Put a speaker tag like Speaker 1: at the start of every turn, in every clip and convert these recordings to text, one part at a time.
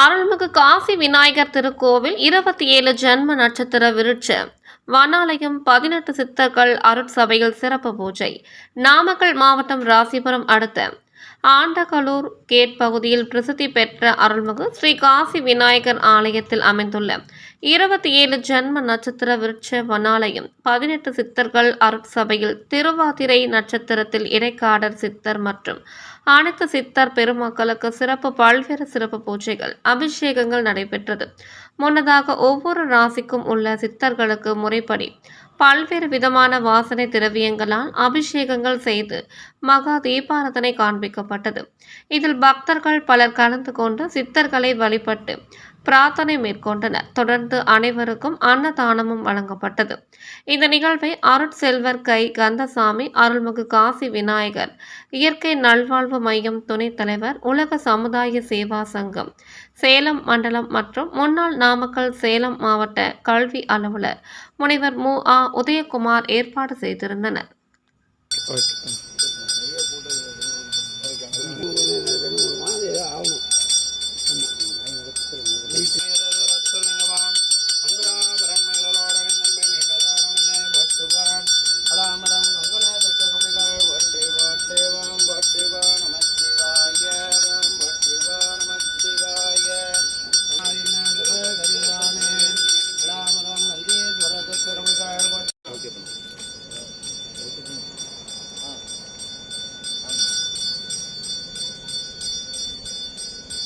Speaker 1: அருள்மிகு காசி விநாயகர் திருக்கோவில் இருபத்தி ஏழு ஜென்ம நட்சத்திர விருட்ச. வனாலயம் பதினெட்டு சித்தர்கள் அருட்சபையில் சிறப்பு பூஜை. நாமக்கல் மாவட்டம் ராசிபுரம் அடுத்த ஆண்டகலூர் கேட் பகுதியில் பிரசித்தி பெற்ற அருள்மிகு ஸ்ரீ காசி விநாயகர் ஆலயத்தில் அமைந்துள்ள இருபத்தி ஏழு ஜென்ம நட்சத்திர விருட்ச வனாலயம் பதினெட்டு சித்தர்கள் அருட்சபையில் திருவாதிரை நட்சத்திரத்தில் இடைக்காடர் சித்தர் மற்றும் அனைத்து சித்தர் பெருமக்களுக்கு சிறப்பு பல்வேறு சிறப்பு பூஜைகள் அபிஷேகங்கள் நடைபெற்றது. முன்னதாக ஒவ்வொரு ராசிக்கும் உள்ள சித்தர்களுக்கு முறைப்படி பல்வேறு விதமான வாசனை திரவியங்களால் அபிஷேகங்கள் செய்து மகா தீபாரதனை காண்பிக்கப்பட்டது இதில் பக்தர்கள் பலர் கலந்து கொண்டு சித்தர்களை வழிபட்டு பிரார்த்தனை மேற்கொண்டனர். தொடர்ந்து அனைவருக்கும் அன்னதானமும் வழங்கப்பட்டது. இந்த நிகழ்வை அருட்செல்வர் கை கந்தசாமி அருள்மிகு காசி விநாயகர் இயற்கை நல்வாழ்வு மையம் துணைத் தலைவர் உலக சமுதாய சேவா சங்கம் சேலம் மண்டலம் மற்றும் முன்னாள் நாமக்கல் சேலம் மாவட்ட கல்வி அலுவலர் முனைவர் மு. ஆ. உதயகுமார் ஏற்பாடு செய்திருந்தனர்.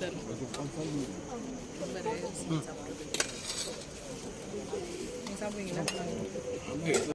Speaker 2: Zero. Merece. Não sabe o que é.